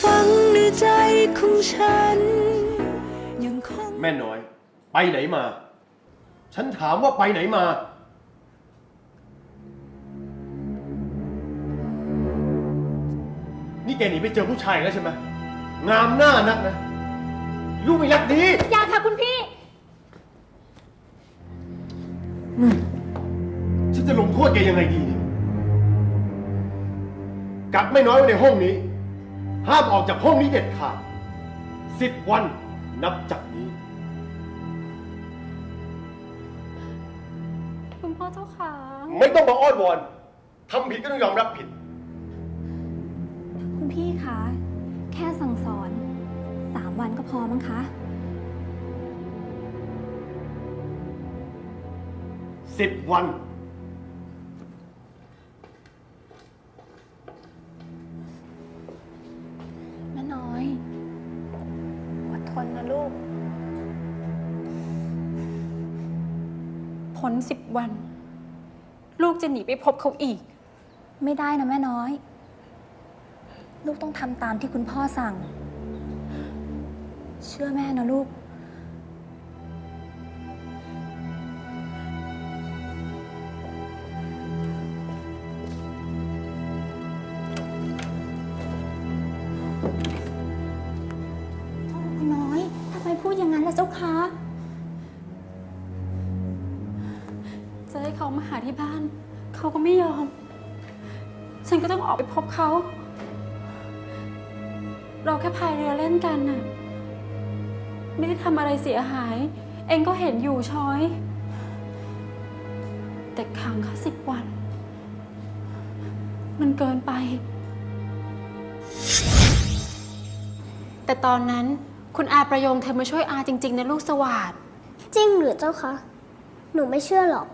ฝังในใจของฉัน ยังคง แม่น้อย ไปไหนมา ฉันถามว่าไปไหนมา นี่แกหนีไปเจอผู้ชายแล้วใช่ไหมงามหน้านักนะ ลูกไม่รักดี อย่าค่ะคุณพี่ ฉันจะลงโทษแกยังไงดีเนี่ยกักไม่น้อยไว้ในห้องนี้ ห้ามออกจากห้องนี้เด็ดขาดสิบวันนับจากนี้ คุณพ่อเจ้าขาไม่ต้องมาอ้อนวอนทำผิดก็ต้องยอมรับผิด คุณพี่คะ แค่สั่งสอนสามวันก็พอมั้งคะ สิบวัน อยอดทนนะลูกพ้นสิบวัน ลูกจะหนีไปพบเขาอีก ไม่ได้นะแม่น้อย ลูกต้องทำตามที่คุณพ่อสั่ง เชื่อแม่นะลูก จะให้เขามาหาที่บ้าน เขาก็ไม่ยอม ฉันก็ต้องออกไปพบเขา เราแค่พายเรือเล่นกันน่ะ ไม่ได้ทำอะไรเสียหาย เองก็เห็นอยู่ช้อย แต่ขังเขาสิบวัน มันเกินไป แต่ตอนนั้นคุณอาประยงเธอมาช่วยอาจริง ๆ นะลูกสวัสดจริงหรือเจ้าคะ หนูไม่เชื่อหรอก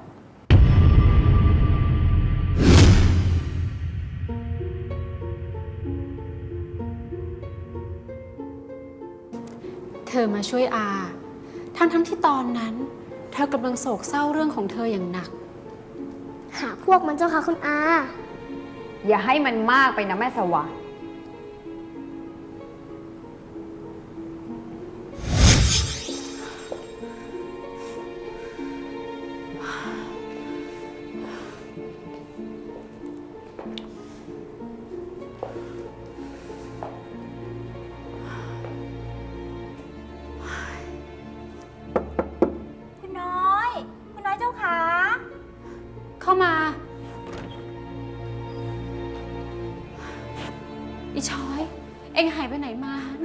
ธอมาช่วยอา ทั้งทั้งๆที่ตอนนั้น เธอกำลังโศกเศร้าเรื่องของเธออย่างหนัก หาพวกมันเจ้าค่ะคุณอา อย่าให้มันมากไปนะแม่สวา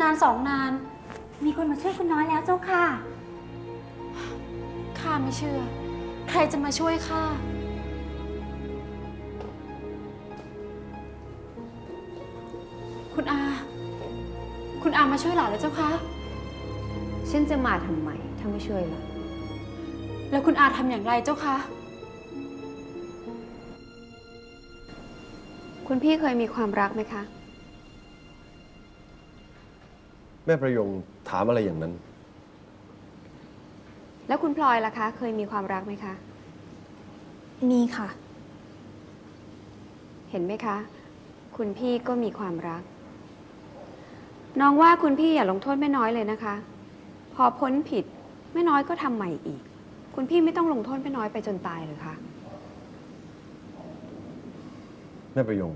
านานสองนาน มีคนมาช่วยคุณน้อยแล้วเจ้าค่ะ ข้าไม่เชื่อ ใครจะมาช่วยข้า คุณอา คุณอามาช่วยหลานแล้วเจ้าคะ ฉันจะมาทำไมถ้าไม่ช่วยหรอกแล้วคุณอาทำอย่างไรเจ้าคะ คุณพี่เคยมีความรักไหมคะ ม่ประยงถามอะไรอย่างนั้น แล้วคุณพลอยล่ะคะ เคยมีความรักไหมคะ มีค่ะ เห็นไหมคะ คุณพี่ก็มีความรัก น้องว่าคุณพี่อย่าลงโทษแม่น้อยเลยนะคะ พอพ้นผิดแม่น้อยก็ทำใหม่อีก คุณพี่ไม่ต้องลงโทษแม่น้อยไปจนตายเลยค่ะ แม่ประยง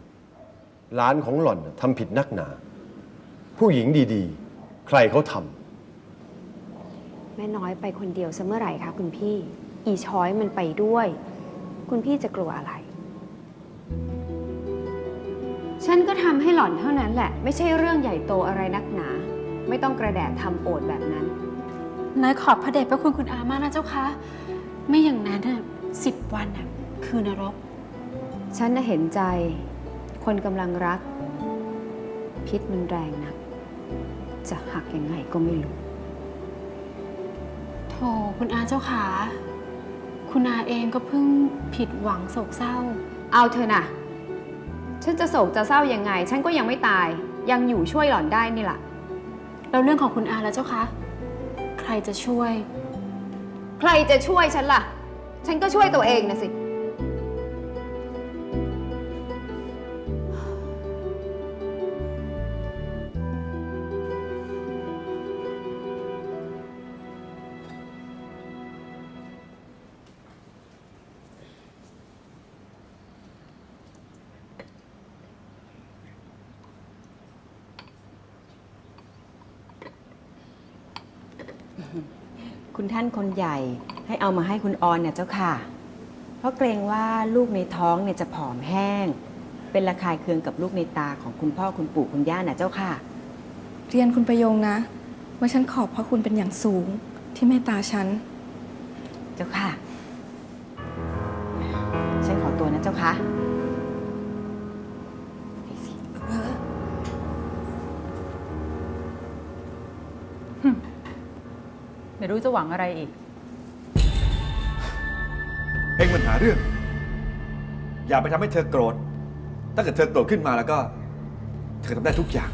ร้านของหล่อนน่ะทำผิดนักหนา ผู้หญิงดี ๆ ใครเขาทแม่น้อยไปคนเดียวซะเมื่อไหร่คะคุณพี่ อีช้อยมันไปด้วย คุณพี่จะกลัวอะไร ฉันก็ทำให้หล่อนเท่านั้นแหละ ไม่ใช่เรื่องใหญ่โตอะไรนักหนา ไม่ต้องกระแดะทำโอดแบบนั้น น้อยขอบพระเดชพระคุณคุณอามากนะเจ้าคะ ไม่อย่างนั้นน่ะสิบวันน่ะคือนรก ฉันน่ะเห็นใจ คนกำลังรัก พิษมันแรงนะ จะหักยังไงก็ไม่รู้ โถคุณอาเจ้าขาคุณอาเองก็เพิ่งผิดหวังโศกเศร้า เอาเธอน่ะฉันจะโศกจะเศร้ายังไง ฉันก็ยังไม่ตาย ยังอยู่ช่วยหล่อนได้นี่แหละแล้วเรื่องของคุณอาแล้วเจ้าคะใครจะช่วย ใครจะช่วยฉันล่ะ ฉันก็ช่วยตัวเองนะสิ คุณท่านคนใหญ่ให้เอามาให้คุณออนเนี่ยเจ้าค่ะ เพราะเกรงว่าลูกในท้องเนี่ยจะผอมแห้ง เป็นระคายเคืองกับลูกในตาของคุณพ่อคุณปู่คุณย่าน่ะเจ้าค่ะ เรียนคุณประโยงนะ ว่าฉันขอบพระคุณเป็นอย่างสูงที่เมตตาฉัน เจ้าค่ะ ฉันขอตัวนะเจ้าค่ะ ไม่รู้จะหวังอะไรอีก เองมันหาเรื่อง อย่าไปทำให้เธอโกรธ ถ้าเกิดเธอโกรธขึ้นมาแล้วก็ เธอทำได้ทุกอย่าง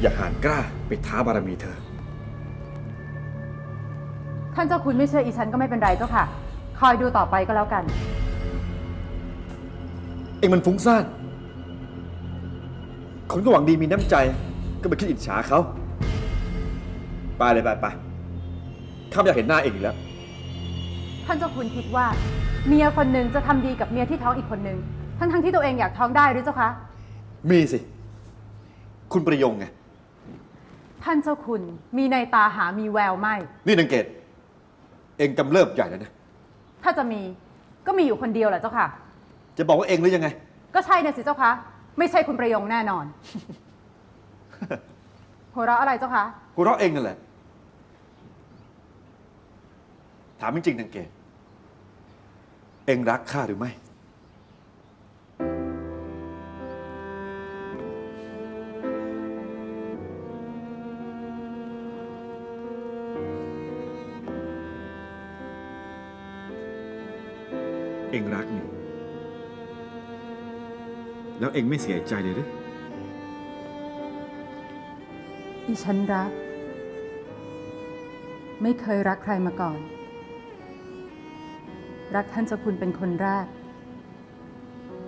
อย่าหานกล้าไปท้าบารมีเธอ ท่านเจ้าคุณไม่เชื่ออีฉันก็ไม่เป็นไรเจ้าค่ะ คอยดูต่อไปก็แล้วกัน เองมันฟุ้งซ่าน คนก็หวังดีมีน้ำใจ ก็ไปคิดอิจฉาเขา ไปเลยไปไปข้าไม่อยากเห็นหน้าเองอีกแล้ว ท่านเจ้าคุณคิดว่า เมียคนหนึ่งจะทำดีกับเมียที่ท้องอีกคนหนึ่งทั้งทั้งๆที่ตัวเองอยากท้องได้หรือเจ้าคะ มีสิ คุณประยงไง ท่านเจ้าคุณมีในตาหามีแววไม่ นี่นังเกต เองกำเริบใหญ่แล้วนะ ถ้าจะมีก็มีอยู่คนเดียวแหละเจ้าค่ะ จะบอกว่าเองหรือยังไง ก็ใช่นะสิเจ้าคะ ไม่ใช่คุณประยงแน่นอน หัวเราะอะไรเจ้าคะกูเราะเองนั่นแหละ ถามจริงๆนังเกตเองรักข้าหรือไม่ เองรักนี่ แล้วเองไม่เสียใจเลยหรือ อีฉันรัก ไม่เคยรักใครมาก่อน รักท่านเจ้าคุณเป็นคนแรก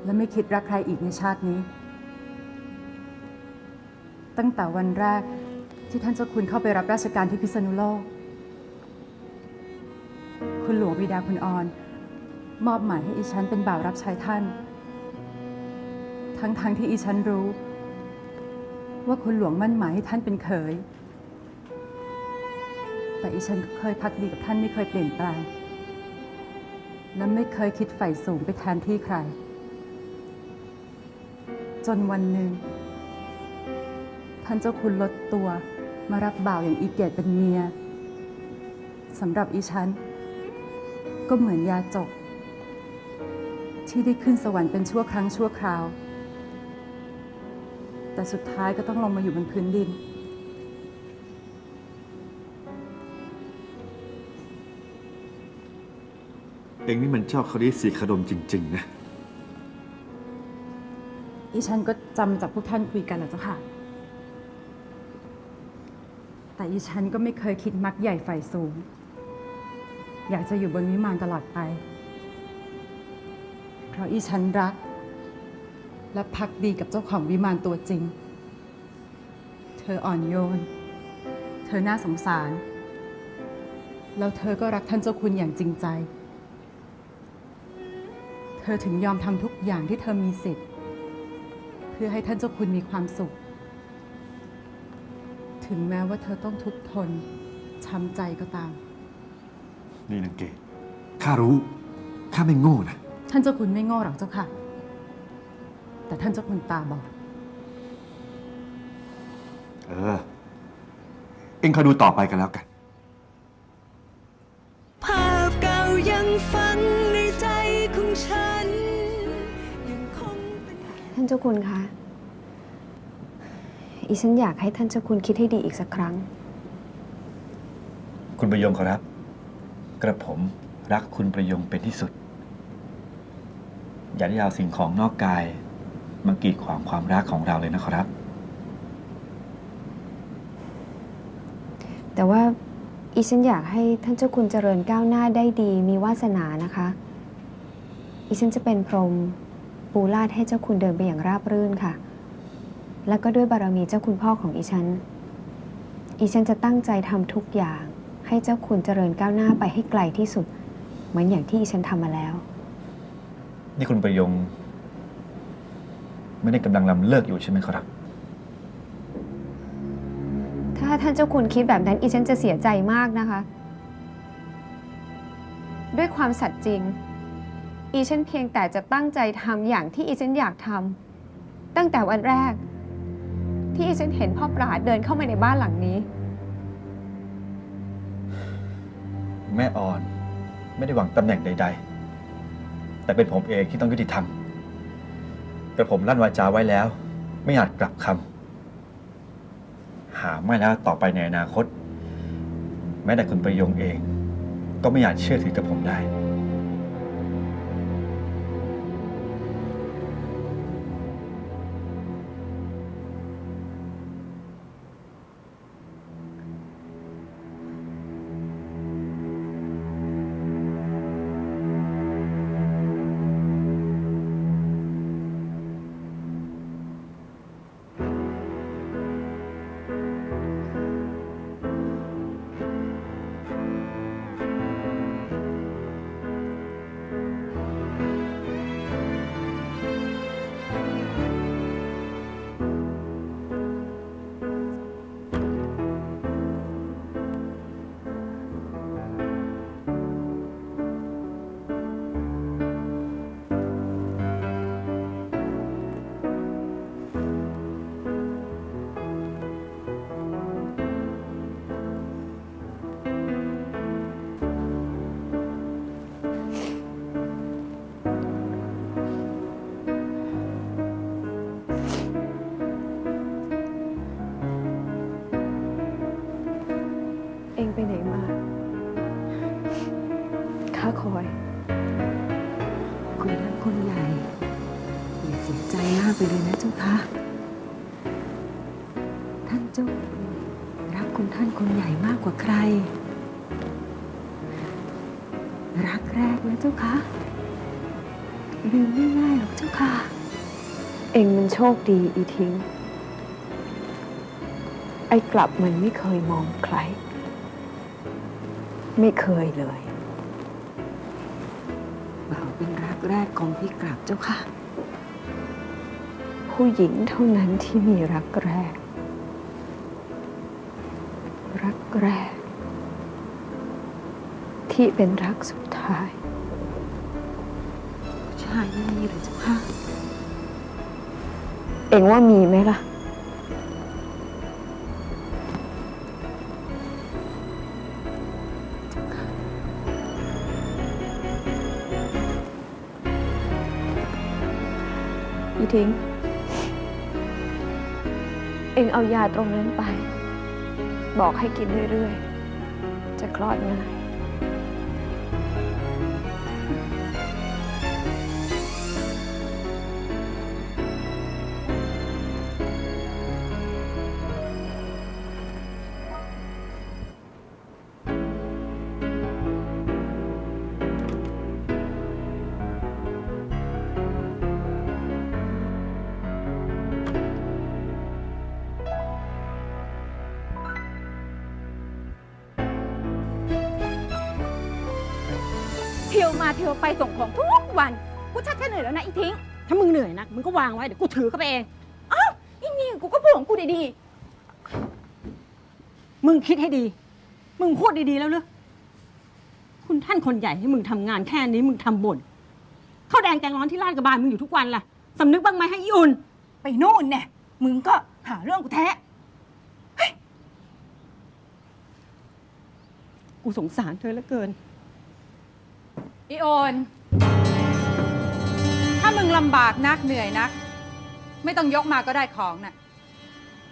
และไม่คิดรักใครอีกในชาตินี้ ตั้งแต่วันแรกที่ท่านเจ้าคุณเข้าไปรับราชการที่พิษณุโลก คุณหลวงบิดาคุณออน มอบหมายให้อีฉันเป็นบ่าวรับใช้ท่าน ทั้งๆทที่อีฉันรู้ ว่าคุณหลวงมั่นหมายให้ท่านเป็นเขย แต่อีฉันก็เคยพักดีกับท่านไม่เคยเปลี่ยนแปลง และไม่เคยคิดใฝ่สูงไปแทนที่ใคร จนวันหนึ่ง ท่านเจ้าคุณลดตัวมารับบ่าวอย่างอีเกตเป็นเมียสำหรับอีฉัน ก็เหมือนยาจก ที่ได้ขึ้นสวรรค์เป็นชั่วครั้งชั่วคราว แต่สุดท้ายก็ต้องลงมาอยู่บนพื้นดิน เองนี่มันชอบเขาดีสีขดมจริง ๆ นะ อีฉันก็จำจากพวกท่านคุยกันนะเจ้าค่ะ แต่อีฉันก็ไม่เคยคิดมักใหญ่ไฟสูง อยากจะอยู่บนวิมานตลอดไป เพราะอีฉันรัก และพักดีกับเจ้าของวิมานตัวจริง เธออ่อนโยน เธอน่าสงสาร แล้วเธอก็รักท่านเจ้าคุณอย่างจริงใจ เธอถึงยอมทำทุกอย่างที่เธอมีสิทธิ์ เพื่อให้ท่านเจ้าคุณมีความสุข ถึงแม้ว่าเธอต้องทุกข์ทนช้ำใจก็ตาม นี่นังเกตข้ารู้ ข้าไม่โง่นะ ท่านเจ้าคุณไม่โง่หรอกเจ้าค่ะ แต่ท่านเจ้าคุณตาบอด เออ เองคอยดูต่อไปกันแล้วกัน ภาพเก่ายังฝังในใจของฉัน ยังคงเป็นท่านเจ้าคุณคะ อีฉันอยากให้ท่านเจ้าคุณคิดให้ดีอีกสักครั้ง คุณประยงขอรับ กระผมรักคุณประยงเป็นที่สุด อย่าได้เอาสิ่งของนอกกาย มากีดขวางความรักของเราเลยนะครับ แต่ว่าอีฉันอยากให้ท่านเจ้าคุณเจริญก้าวหน้าได้ดีมีวาสนานะคะ อีฉันจะเป็นพรหมปูลาดให้เจ้าคุณเดินไปอย่างราบรื่นค่ะ แล้วก็ด้วยบารมีเจ้าคุณพ่อของอีฉัน อีฉันจะตั้งใจทำทุกอย่าง ให้เจ้าคุณเจริญก้าวหน้าไปให้ไกลที่สุด เหมือนอย่างที่อีฉันทำมาแล้ว นี่คุณประยง ไม่ได้กำลังลำเลิกอยู่ใช่ไหมครับ ถ้าท่านเจ้าคุณคิดแบบนั้นอีฉันจะเสียใจมากนะคะ ด้วยความสัตย์จริง อีฉันเพียงแต่จะตั้งใจทำอย่างที่อีฉันอยากทำตั้งแต่วันแรก ที่อีฉันเห็นพ่อปราดเดินเข้ามาในบ้านหลังนี้ แม่อ่อนไม่ได้หวังตำแหน่งใด ๆ แต่เป็นผมเองที่ต้องยุติธรรม แต่ผมลั่นวาจาไว้แล้ว ไม่อาจกลับคำหาไม่แล้วต่อไปในอนาคต แม้แต่คุณประยงเอง ก็ไม่อาจเชื่อถือกับผมได้ ข้าคอย คุณท่านคนใหญ่ อย่าเสียใจมากไปเลยนะเจ้าคะ ท่านเจ้ารักคุณท่านคนใหญ่มากกว่าใคร รักแรกนะเจ้าคะลืมไม่ง่ายหรอกเจ้าค่ะ เองมันโชคดีอีทิ้ง ไอ้กลับมันไม่เคยมองใคร ไม่เคยเลย เป็นรักแรกของพี่กลับเจ้าค่ะ ผู้หญิงเท่านั้นที่มีรักแรก รักแรก ที่เป็นรักสุดท้าย ผู้ชายไม่มีเลยเจ้าค่ะ เองว่ามีไหมล่ะ อีทิ้ง เองเอายาตรงนั้นไป บอกให้กินเรื่อยๆ จะคลอดง่าย ยวมาเทียวไปส่งของทุกวัน กูชักจะเหนื่อยแล้วนะอีทิ้ง ถ้ามึงเหนื่อยนักมึงก็วางไว้เดี๋ยวกูถือเข้าไปเองอีนี่กูก็พูดของกูดีมึงคิดให้ดี มึงพูดดีๆแล้วหรือคุณท่านคนใหญ่ให้มึงทำงานแค่นี้มึงทำบ่นข้าวแดงแกงร้อนที่ราดกระบาลมึงอยู่ทุกวันล่ะสำนึกบ้างไหมให้อีอุ่น ไปนู่นเนี่ยมึงก็หาเรื่องกูแท้ กูสงสารเธอเหลือเกิน อีโอน ถ้ามึงลำบากนักเหนื่อยนัก ไม่ต้องยกมาก็ได้ของน่ะ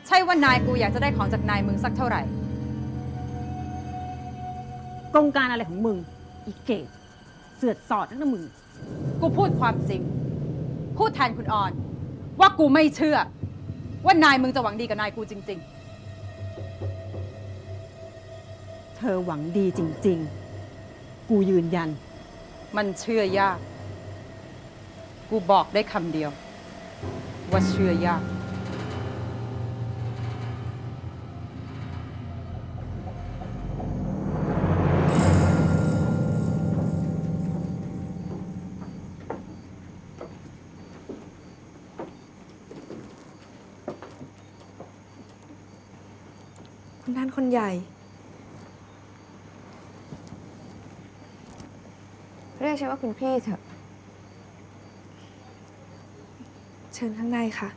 ใช่ว่านายกูอยากจะได้ของจากนายมึงสักเท่าไหร่ กงการอะไรของมึง อีเกตเสือดสอดทั้งนั้นมึง กูพูดความจริง พูดแทนคุณออน ว่ากูไม่เชื่อ ว่านายมึงจะหวังดีกับนายกูจริง เธอหวังดีจริง ๆ กูยืนยันๆ มันเชื่อยาก กูบอกได้คำเดียว ว่าเชื่อยาก เรียกฉันว่าคุณพี่เถอะ เชิญข้างในค่ะ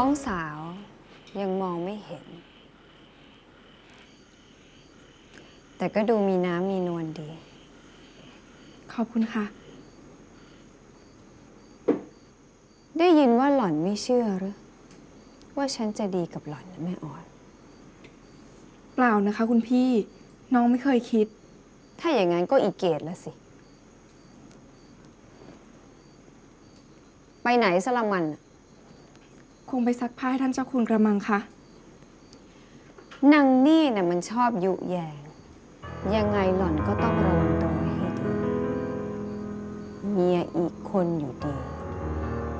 องสาวยังมองไม่เห็น แต่ก็ดูมีน้ำมีนวลดี ขอบคุณค่ะ ได้ยินว่าหล่อนไม่เชื่อหรือ ว่าฉันจะดีกับหล่อนนะแม่อ่อน เปล่านะคะคุณพี่ น้องไม่เคยคิด ถ้าอย่างนั้นก็อีเกตละสิ ไปไหนสละมันน่ะ คงไปซักผ้าให้ท่านเจ้าคุณกระมังคะนางนี่น่ะมันชอบยุแยง ยังไงหล่อนก็ต้องระวังตัวให้ดี เมียอีกคนอยู่ดี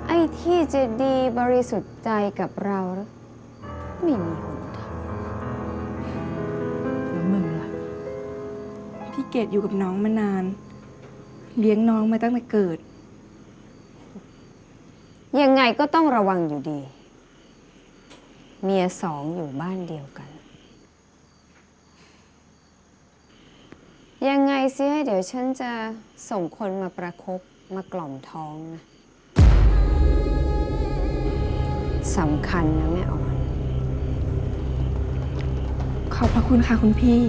ไอ้ที่จะดีบริสุทธิ์ใจกับเราหรือไม่มีหนทางแล้วมึงล่ะ พี่เกดอยู่กับน้องมานาน เลี้ยงน้องมาตั้งแต่เกิด ยังไงก็ต้องระวังอยู่ดี เมียสองอยู่บ้านเดียวกัน ยังไงเสียเดี๋ยวฉันจะส่งคนมาประคบมากล่อมท้องนะสำคัญนะแม่อ่อน ขอบพระคุณค่ะคุณพี่